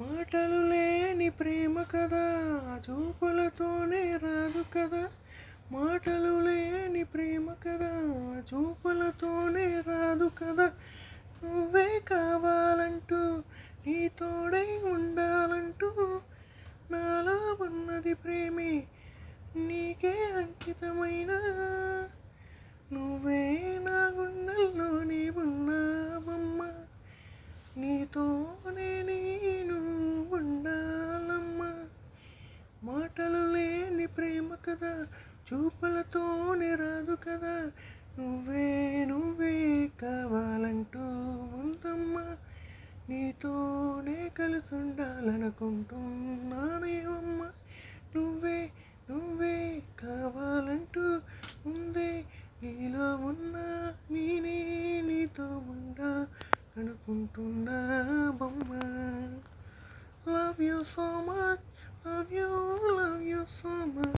మాటలు లేని ప్రేమ కదా చూపులతోనే రాదు కదా. మాటలు లేని ప్రేమ కదా చూపులతోనే రాదు కదా. నువ్వే కావాలంటూ నీ తోడై ఉండాలంటూ నాలో ఉన్నది ప్రేమే నీకే అంకితమైన. నువ్వే నా గుండెల్లోని ఉన్నావమ్మా నీతోనే నేను ఉండాలమ్మా మాటలు లేని ప్రేమ కదా చూపులతోనే రాదు కదా. నువ్వే నువ్వే కావాలంటూ ఉందమ్మా. నీతోనే కలిసి ఉండాలనుకుంటున్నానేవమ్మ నువ్వే నువ్వే కావాలంటూ ఉందే. నీలో ఉన్నా నేనే నీతో ఉండా అనుకుంటున్నా బొమ్మ. Love you so much